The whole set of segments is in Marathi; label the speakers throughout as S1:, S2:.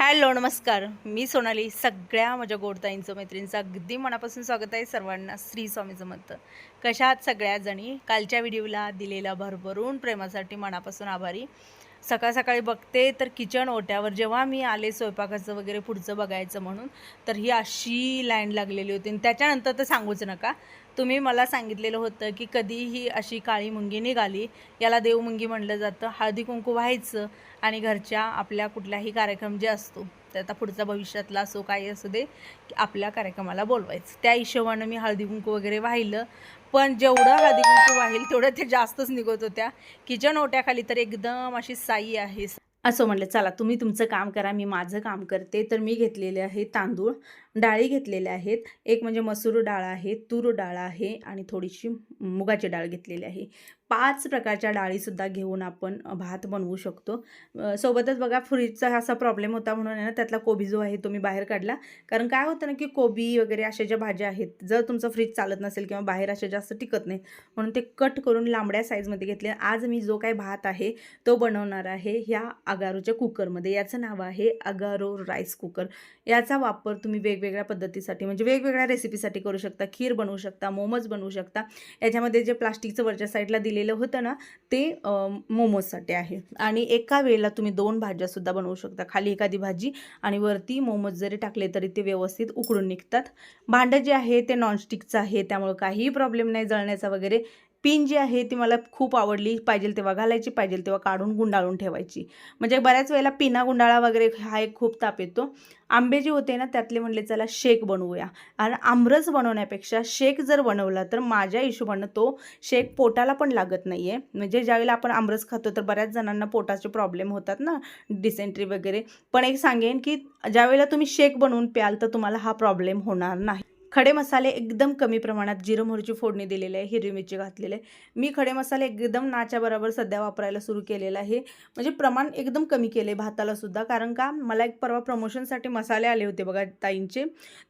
S1: हॅलो नमस्कार. मी सोनाली सगळ्या माझ्या गोडताईंचं मैत्रिणीचं अगदी मनापासून स्वागत आहे सर्वांना श्री स्वामी समर्थ. कशा आहात सगळ्या जणी कालच्या व्हिडिओला दिलेला भरभरून प्रेमासाठी मनापासून आभारी. सकाळ सकाळी बघते तर किचन ओट्यावर जेव्हा मी आले स्वयंपाकाचं वगैरे पुढचं बघायचं म्हणून तर ही अशी लाईन लागलेली होती. आणि त्याच्यानंतर तर सांगूच नका तुम्ही मला सांगितलेलं होतं की कधीही अशी काळी मुंगी निघाली याला देवमुंगी म्हणलं जातं. हळदी कुंकू व्हायचं आणि घरच्या आपल्या कुठल्याही कार्यक्रम जे असतो तर आता पुढचा भविष्यातला असो काही असू दे की आपल्या कार्यक्रमाला बोलवायचं. त्या हिशोबानं मी हळदी कुंकू वगैरे वाहिलं. पण जेवढं हळदी कुंकू वाहील तेवढं ते जास्तच निघत होत्या किचन ओट्याखाली तर एकदम अशी साई आहे. असं म्हणलं चला तुम्ही तुमचं काम करा मी माझं काम करते. तर मी घेतलेले आहे तांदूळ डाळी घेतलेल्या आहेत. एक म्हणजे मसूर डाळ आहे तूर डाळ आहे आणि थोडीशी मुगाची डाळ घेतलेली आहे. पाच प्रकारच्या डाळीसुद्धा घेऊन आपण भात बनवू शकतो. सोबतच बघा फ्रीजचा असा प्रॉब्लेम होता म्हणून आहे ना त्यातला कोबी जो आहे तो मी बाहेर काढला. कारण काय होतं ना की कोबी वगैरे अशा ज्या भाज्या आहेत जर तुमचं फ्रीज चालत नसेल किंवा बाहेर अशा जास्त टिकत नाही म्हणून ते कट करून लांबड्या साईजमध्ये घेतले. आज मी जो काय भात आहे तो बनवणार आहे ह्या अगारोच्या कुकरमध्ये. याचं नाव आहे अगारो राईस कुकर. याचा वापर तुम्ही वेगवेगळ्या पद्धतीसाठी म्हणजे वेगवेगळ्या रेसिपीसाठी करू शकता. खीर बनवू शकता मोमोज बनवू शकता. याच्यामध्ये जे प्लास्टिकचं वरच्या साईडला दिले केलेलं होतं ना ते मोमोजसाठी आहे. आणि एका वेळेला तुम्ही दोन भाज्यासुद्धा बनवू शकता. खाली एखादी भाजी आणि वरती मोमोज जरी टाकले तरी ते व्यवस्थित उकडून निघतात. भांडं जे आहे ते नॉनस्टिकचं आहे. त्यामुळे काहीही प्रॉब्लेम नाही जळण्याचा वगैरे पिन जी आहे ती मला खूप आवडली. पाहिजे तेव्हा घालायची पाहिजे तेव्हा काढून गुंडाळून ठेवायची. म्हणजे बऱ्याच वेळेला पिना गुंडाळा वगैरे हा एक खूप ताप येतो. आंबे जे होते ना त्यातले म्हणले चला शेक बनवूया. आणि आमरस बनवण्यापेक्षा शेक जर बनवला तर माझ्या हिशोबानं तो शेक पोटाला पण लागत नाही आहे म्हणजे ज्यावेळेला आपण आमरस खातो तर बऱ्याच जणांना पोटाचे प्रॉब्लेम होतात ना डिसेंट्री वगैरे. पण एक सांगेन की ज्यावेळेला तुम्ही शेक बनवून प्याल तर तुम्हाला हा प्रॉब्लेम होणार नाही. खडे मसाले एकदम कमी प्रमाणात जिरं मोहरीची फोडणी दिलेली आहे हिरवी मिरची घातलेली आहे. मी खडे मसाले एकदम नाच्या बरोबर सध्या वापरायला सुरू केलेलं आहे. म्हणजे प्रमाण एकदम कमी केले भाताला सुद्धा. कारण का मला एक परवा प्रमोशनसाठी मसाले आले होते बघा ताईंचे.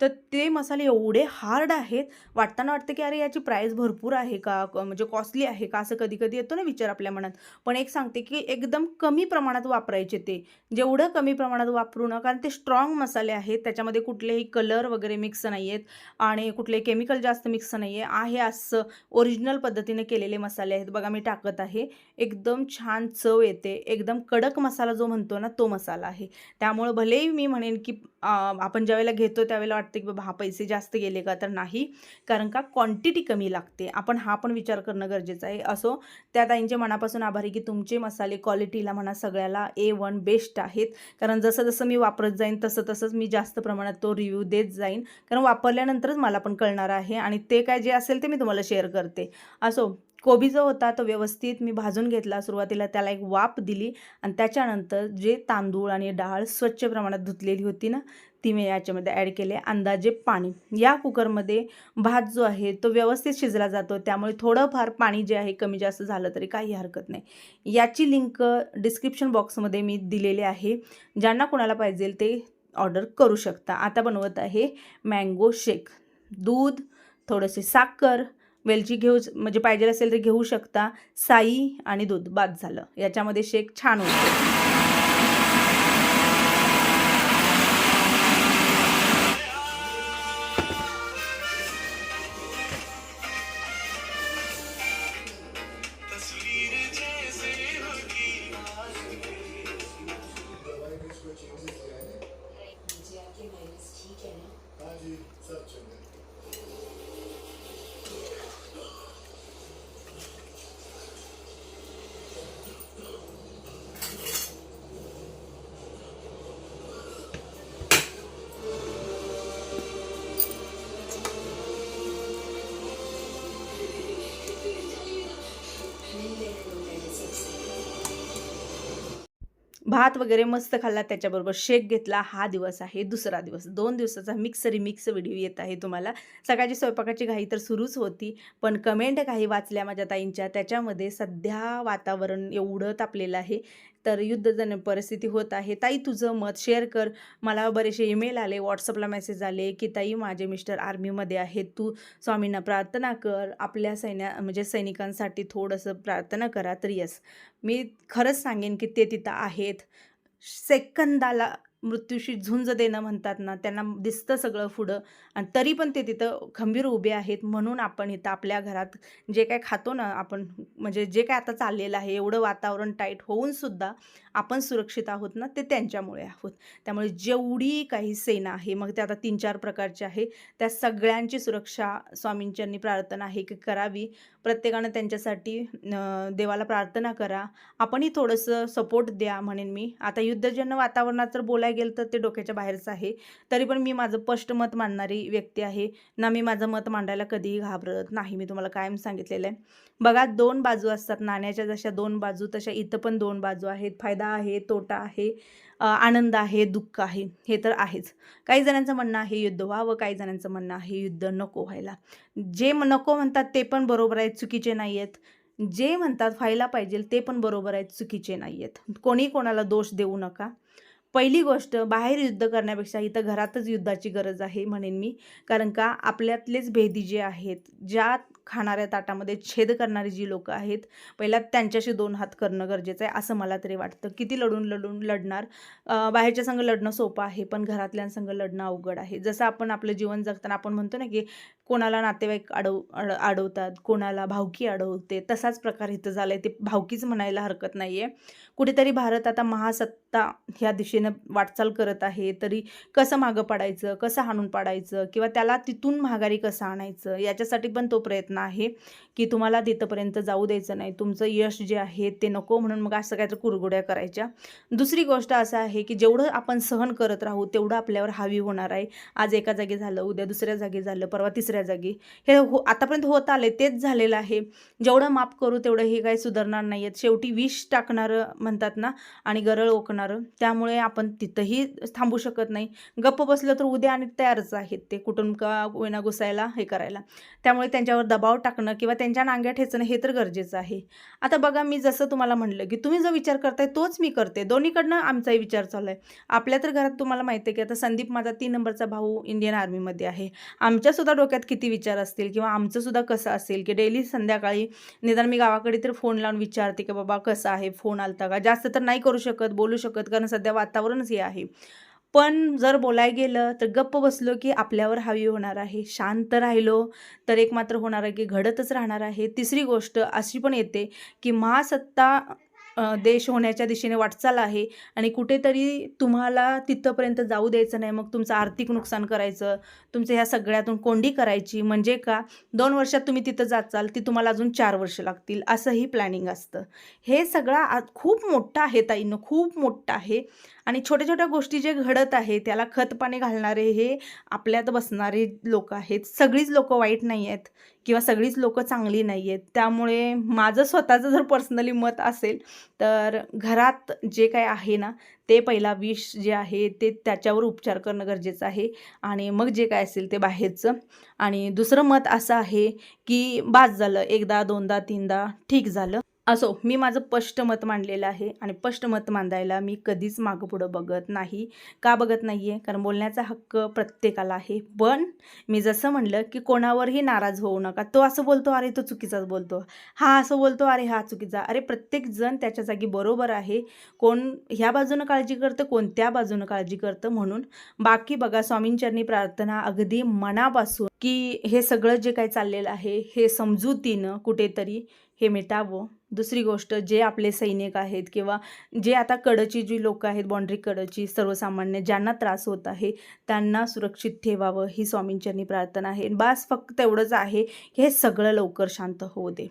S1: तर ते मसाले एवढे हार्ड आहेत. वाटताना वाटतं की अरे याची प्राईस भरपूर आहे का? म्हणजे कॉस्टली आहे का? असं कधी कधी येतो ना विचार आपल्या मनात. पण एक सांगते की एकदम कमी प्रमाणात वापरायचे ते. जेवढं कमी प्रमाणात वापरू नका. कारण ते स्ट्रॉंग मसाले आहेत. त्याच्यामध्ये कुठलेही कलर वगैरे मिक्स नाही आहेत आणि कुठले केमिकल जास्त मिक्स नाही आहे आहे असं ओरिजिनल पद्धतीने केलेले मसाले आहेत. बघा मी टाकत आहे. एकदम छान चव येते. एकदम कडक मसाला जो म्हणतो ना तो मसाला आहे. त्यामुळं भलेही मी म्हणेन की आपण ज्यावेळेला घेतो त्यावेळेला वाटते की बाबा हा पैसे जास्त गेले का? तर नाही. कारण का क्वांटिटी कमी लागते. आपण हा पण विचार करणं गरजेचं आहे. असो त्या ताईंचे मनापासून आभारी की तुमचे मसाले क्वालिटीला म्हणा सगळ्याला ए वन बेस्ट आहेत. कारण जसं जसं मी वापरत जाईन तसं तसंच मी जास्त प्रमाणात तो रिव्ह्यू देत जाईन. कारण वापरल्यानंतरच मला पण कळणार आहे आणि ते काय जे असेल ते मी तुम्हाला शेअर करते. असो कोबी जो होता तो व्यवस्थित मी भाजून घेतला सुरुवातीला त्याला एक वाफ दिली आणि त्याच्यानंतर जे तांदूळ आणि डाळ स्वच्छ प्रमाणात धुतलेली होती ना ती मी याच्यामध्ये ॲड केले अंदाजे पाणी. या कुकरमध्ये भात जो आहे तो व्यवस्थित शिजला जातो त्यामुळे थोडंफार पाणी जे आहे कमी जास्त झालं तरी काही हरकत नाही. याची लिंक डिस्क्रिप्शन बॉक्समध्ये मी दिलेली आहे. ज्यांना कोणाला पाहिजे ते ऑर्डर करू शकता. आता बनवत आहे मँगो शेक दूध थोडंसे साखर वेलची घेऊ म्हणजे पाहिजे असेल तर घेऊ शकता. साई आणि दूध बाद झालं. याच्यामध्ये शेक छान होतो. भात वगैरे मस्त खाल्ला त्याच्याबरोबर शेक घेतला हा दिवस आहे दुसरा दिवस. दोन दिवसाचा मिक्स रिमिक्स व्हिडिओ येत आहे तुम्हाला. सकाळची स्वयंपाकाची घाई तर सुरूच होती पण कमेंट काही वाचल्या माझ्या ताईंच्या त्याच्यामध्ये सध्या वातावरण एवढं तापलेलं आहे. तर युद्धजन्य परिस्थिती होत आहे. ताई तुझं मत शेअर कर. मला बरेचसे ईमेल आले व्हॉट्सअपला मेसेज आले की ताई माझे मिस्टर आर्मीमध्ये आहेत. तू स्वामींना प्रार्थना कर. आपल्या सैन्या म्हणजे सैनिकांसाठी थोडंसं प्रार्थना करा तर यस मी खरंच सांगेन की ते तिथं आहेत. सेकंदाला मृत्यूशी झुंज देणं म्हणतात ना त्यांना दिसतं सगळं पुढं. आणि तरी पण ते तिथं खंबीर उभे आहेत म्हणून आपण इथं आपल्या घरात जे काय खातो ना आपण म्हणजे जे काय आता चाललेलं आहे एवढं वातावरण टाईट होऊन सुद्धा आपण सुरक्षित आहोत ना ते त्यांच्यामुळे आहोत. त्यामुळे जेवढी काही सेना आहे मग ते आता तीन चार प्रकारची आहे त्या सगळ्यांची सुरक्षा स्वामींच्यांनी प्रार्थना आहे की करावी. प्रत्येकानं त्यांच्यासाठी देवाला प्रार्थना करा. आपणही थोडंसं सपोर्ट द्या म्हणेन मी. आता युद्धजन्य वातावरणात जर बोलायला गेलं तर ते डोक्याच्या बाहेरचं आहे. तरी पण मी माझं स्पष्ट मत मांडणारी व्यक्ती आहे. ना मी माझं मत मांडायला कधीही घाबरत नाही मी तुम्हाला कायम सांगितलेलं आहे. बघा दोन बाजू असतात. नाण्याच्या जशा दोन बाजू तशा इथं पण दोन बाजू आहेत. फायदा आहे तोटा आहे आनंद आहे दुःख आहे हे तर आहेच. काही जणांचं म्हणणं आहे युद्ध व्हावं काही जणांचं म्हणणं आहे युद्ध नको व्हायला. जे म- नको म्हणतात ते पण बरोबर आहेत चुकीचे नाही आहेत जे म्हणतात व्हायला पाहिजे ते पण बरोबर आहेत चुकीचे नाही आहेत कोणी कोणाला दोष देऊ नका. पहिली गोष्ट बाहेर युद्ध करण्यापेक्षा इथं घरातच युद्धाची गरज आहे म्हणेन मी. कारण का? आपल्यातलेच भेदी जे आहेत ज्या खाणाऱ्या ताटामध्ये छेद करणारी जी लोकं आहेत पहिला त्यांच्याशी दोन हात करणं गरजेचं आहे असं मला तरी वाटतं. किती लढून लढून लढणार? बाहेरच्या संघ लढणं सोपं आहे पण घरातल्यांसंग लढणं अवघड आहे. जसं आपण आपलं जीवन जगताना आपण म्हणतो ना की कोणाला नातेवाईक अडव अड अडवतात कोणाला भावकी अडवते तसाच प्रकार इथं झाला आहे ते भावकीच म्हणायला हरकत नाही आहे कुठेतरी भारत आता महासत्ता ह्या दिशेनं वाटचाल करत आहे. तरी कसं मागं पाडायचं कसं हाणून पाडायचं किंवा त्याला तिथून माघारी कसं आणायचं याच्यासाठी पण तो प्रयत्न आहे की तुम्हाला तिथंपर्यंत जाऊ द्यायचं नाही. तुमचं यश जे आहे ते नको म्हणून मग असं काहीतरी कुरगुड्या करायच्या. दुसरी गोष्ट असं आहे की जेवढं आपण सहन करत राहू तेवढं आपल्यावर हावी होणार आहे. आज एका जागी झालं उद्या दुसऱ्या जागी झालं परवा तिसऱ्या जागी हे हो आतापर्यंत होत आले तेच झालेलं आहे. जेवढं माफ करू तेवढं हे काही सुधारणार नाही आहेत शेवटी विष टाकणारं म्हणतात ना आणि गरळ ओकणारं. त्यामुळे आपण तिथंही थांबू शकत नाही. गप्प बसलं तर उद्या आणि तयारच आहेत ते कुठून का वेणा घुसायला हे करायला. त्यामुळे त्यांच्यावर दबाव टाकणं किंवा त्यांच्या नांग्या ठेचणं हे तर गरजेचं आहे. आता बघा मी जसं तुम्हाला म्हणलं की तुम्ही जो विचार करताय तोच मी करते. दोन्हीकडनं आमचाही विचार चालू आहे. आपल्या तर घरात तुम्हाला माहिती आहे की आता संदीप माझा तीन नंबरचा भाऊ इंडियन आर्मीमध्ये आहे. आमच्यासुद्धा डोक्यात किती विचार असतील किंवा आमचं सुद्धा कसं असेल की डेली संध्याकाळी निदान मी गावाकडे तर फोन लावून विचारते की बाबा कसं आहे फोन आलता का? जास्त तर नाही करू शकत बोलू शकत कारण सध्या वातावरणच हे आहे. पण जर बोलाय गेलं तर गप्प बसलो की आपल्यावर हावी होणार आहे. शांत राहिलो तर एक मात्र होणार आहे की घडतच राहणार आहे. तिसरी गोष्ट अशी पण येते की महासत्ता देश होण्याच्या दिशेने वाटचाल आहे आणि कुठेतरी तुम्हाला तिथंपर्यंत जाऊ द्यायचं नाही. मग तुमचं आर्थिक नुकसान करायचं तुमचं ह्या सगळ्यातून कोंडी करायची. म्हणजे का दोन वर्षात तुम्ही तिथं जाचाल ती तुम्हाला अजून चार वर्ष लागतील. असंही प्लॅनिंग असतं. हे सगळं खूप मोठं आहे ताईनं खूप मोठं आहे. आणि छोट्या छोट्या गोष्टी जे घडत आहे त्याला खत पाणी घालणारे हे आपल्यात बसणारे लोक आहेत. सगळीच लोक वाईट नाही आहेत किंवा सगळीच लोक चांगली नाही आहेत त्यामुळे माझं स्वतःचं जर पर्सनली मत असेल तर घरात जे काय आहे ना ते पहिला विष जे आहे ते त्याच्यावर उपचार करणं गरजेचं आहे. आणि मग जे काय असेल ते बाहेरचं. आणि दुसरं मत असं आहे की बाद झालं एकदा दोनदा तीनदा ठीक झालं. असो मी माझं स्पष्ट मत मांडलेलं आहे आणि स्पष्ट मत मांडायला मी कधीच मागं पुढं बघत नाही. का बघत नाही आहे कारण बोलण्याचा हक्क प्रत्येकाला आहे. पण मी जसं म्हणलं की कोणावरही नाराज होऊ नका. तो असं बोलतो अरे तो चुकीचाच बोलतो. हा असं बोलतो अरे हा चुकीचा. अरे प्रत्येक जण त्याच्या जागी बरोबर आहे. कोण ह्या बाजूनं काळजी करतं कोण त्या बाजूनं काळजी करतं म्हणून. बाकी बघा स्वामींचरणी प्रार्थना अगदी मनापासून की हे सगळं जे काही चाललेलं आहे हे समजुतीनं कुठेतरी. हे मिटावं. दुसरी गोष्ट जे आपले सैनिक आहेत किंवा जे आता कडची जी लोकं आहेत बाँड्री कडची सर्वसामान्य ज्यांना त्रास होत आहे त्यांना सुरक्षित ठेवावं ही स्वामींच्यांनी प्रार्थना आहे. बास फक्त एवढंच आहे की हे सगळं लवकर शांत होऊ दे.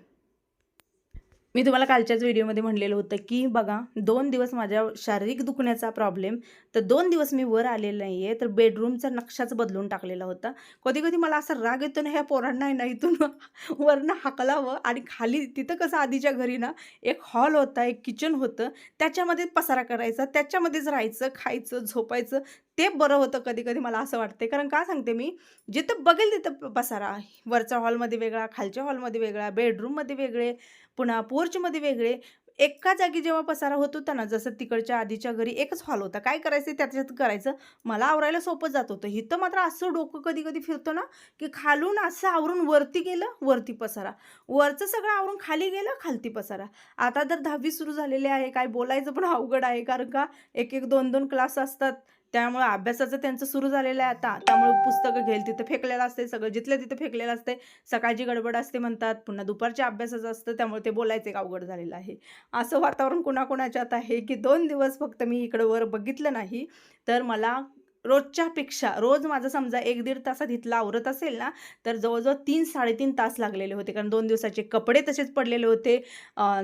S1: मी तुम्हाला कालच्याच व्हिडिओमध्ये म्हणलेलं होतं की बघा दोन दिवस माझ्या शारीरिक दुखण्याचा प्रॉब्लेम तर दोन दिवस मी वर आलेलं नाही आहे तर बेडरूमचा नक्षाच बदलून टाकलेला होता. कधी कधी मला असा राग येतो ना ह्या पोरांना ना इथून वरनं हाकलावं आणि खाली तिथं कसं आधीच्या घरी ना एक हॉल होता एक किचन होतं त्याच्यामध्ये पसारा करायचा त्याच्यामध्येच राहायचं खायचं झोपायचं ते बरं होतं कधी कधी मला असं वाटते कारण का सांगते मी? जिथं बघेल तिथं पसारा. वरच्या हॉलमध्ये वेगळा खालच्या हॉलमध्ये वेगळा बेडरूममध्ये वेगळे पुन्हा पोर्चमध्ये वेगळे. एका जागी जेव्हा पसारा होत होता ना जसं तिकडच्या आधीच्या घरी एकच हॉल होता. काय करायचं? त्याच्यात करायचं. मला आवरायला सोपं जात होतं. इथं मात्र असं डोकं कधी कधी फिरतो ना की खालून असं आवरून वरती गेलं वरती पसारा. वरचं सगळं आवरून खाली गेलं खालती पसारा. आता तर दहावी सुरू झालेली आहे. काय बोलायचं पण अवघड आहे. कारण का? एक एक दोन दोन क्लास असतात. त्यामुळे अभ्यासाचं त्यांचं सुरू झालेलं आहे आता. त्यामुळे पुस्तकं घेईल तिथं फेकलेलं असते सगळं जिथलं तिथं फेकलेलं असते सकाळची गडबड असते म्हणतात पुन्हा दुपारच्या अभ्यासाचं असतं त्यामुळे ते बोलायचं एक अवघड झालेलं आहे. असं वातावरण कुणाकुणाच्यात आहे की दोन दिवस फक्त मी इकडं वर बघितलं नाही तर मला रोजच्यापेक्षा रोज माझं समजा एक दीड तासात इथलं आवरत असेल ना तर जवळजवळ तीन साडेतीन तास लागलेले होते. कारण दोन दिवसाचे कपडे तसेच पडलेले होते.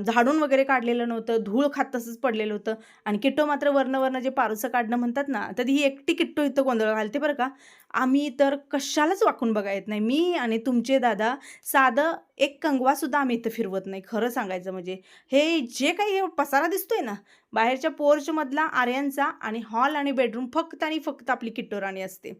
S1: झाडून वगैरे काढलेलं नव्हतं. धूळ खात तसंच पडलेलं होतं. आणि किट्टो मात्र वरनं जे पारुसं काढणं म्हणतात ना तर ही एकटी किट्टो इथं गोंधळ घालते बरं का. आम्ही तर कशालाच वाकून बघा येत नाही. मी आणि तुमचे दादा साधं एक कंगवासुद्धा आम्ही इथं फिरवत नाही खरं सांगायचं म्हणजे. हे जे काही हे पसारा दिसतोय ना बाहेरच्या पोर्चमधला आर्यांचा आणि हॉल आणि बेडरूम फक्त आणि फक्त आपली किट्टोराणी असते.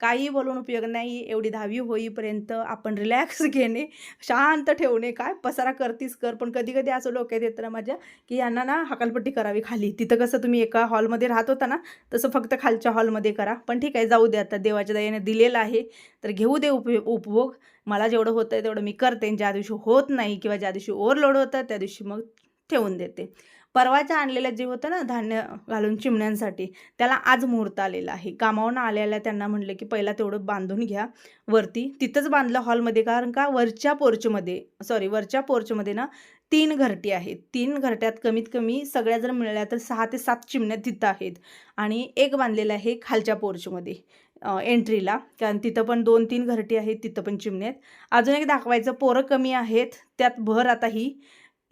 S1: काही बोलून उपयोग नाही एवढी दहावी होईपर्यंत आपण रिलॅक्स घेणे शांत ठेवणे काय पसारा करतीस कर. पण कधी कधी असं लोक येत ना माझ्या की यांना ना हकालपट्टी करावी खाली. तिथं कसं तुम्ही एका हॉलमध्ये राहत होता ना तसं फक्त खालच्या हॉलमध्ये करा. पण ठीक आहे जाऊ दे आता देवाच्या दयाने दिलेलं आहे. तर घेऊ दे उप उपभोग. मला जेवढं होतं आहे तेवढं मी करते. आणि ज्या दिवशी होत नाही किंवा ज्या दिवशी ओव्हरलोड होतं त्या दिवशी मग ठेवून देते. परवाच्या आणलेलं जे होतं ना धान्य घालून चिमण्यांसाठी त्याला आज मुहूर्त आलेला आहे. कामावून आलेल्या त्यांना म्हटलं की पहिला तेवढं बांधून घ्या वरती. तिथंच बांधलं हॉलमध्ये कारण का वरच्या पोर्चमध्ये सॉरी वरच्या पोर्चमध्ये ना तीन घरटी आहेत. तीन घरट्यात कमीत कमी सगळ्या जर मिळाल्या तर सहा ते सात चिमण्या तिथं आहेत. आणि एक बांधलेलं आहे खालच्या पोर्चमध्ये. एंट्रीला कारण तिथं पण दोन तीन घरटी आहेत तिथं पण चिमण्या आहेत. अजून एक दाखवायचं पोरं कमी आहेत. त्यात भर आता ही.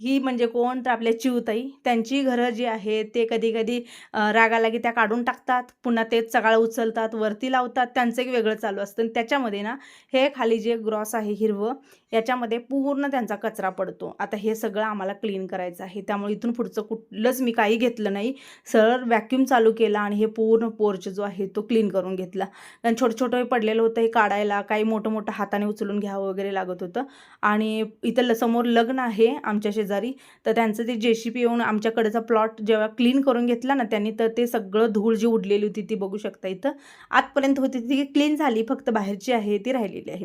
S1: ही म्हणजे कोण तर आपल्या चिवताई त्यांची घरं जी आहेत ते कधी कधी रागाला की त्या काढून टाकतात पुन्हा ते चगाळ उचलतात वरती लावतात त्यांचं एक वेगळं चालू असतं. आणि त्याच्यामध्ये ना हे खाली जे ग्रॉस आहे हिरवं याच्यामध्ये पूर्ण त्यांचा कचरा पडतो. आता हे सगळं आम्हाला क्लीन करायचं आहे. त्यामुळे इथून पुढचं कुठलंच मी काही घेतलं नाही. सरळ व्हॅक्यूम चालू केला आणि हे पूर्ण पोर्च जो आहे तो क्लीन करून घेतला. कारण छोटं छोटं पडलेलं होतं हे काढायला काही मोठं मोठं हाताने उचलून घ्यावं वगैरे लागत होतं. आणि इथं ल- समोर लग्न आहे आमच्या शेजारी. शेजारी तर त्यांचं ते जे सी पी येऊन आमच्याकडचा प्लॉट जेव्हा क्लीन करून घेतला ना त्यांनी तर ते सगळं धूळ जी उडलेली होती ती बघू शकता इथं. आतपर्यंत होती ती क्लीन झाली फक्त बाहेरची आहे ती राहिलेली आहे.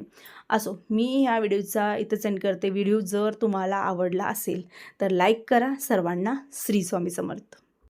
S1: असो मी ह्या व्हिडिओचा इथं सेंड करते. व्हिडिओ जर तुम्हाला आवडला असेल तर लाईक करा. सर्वांना श्री स्वामी समर्थ.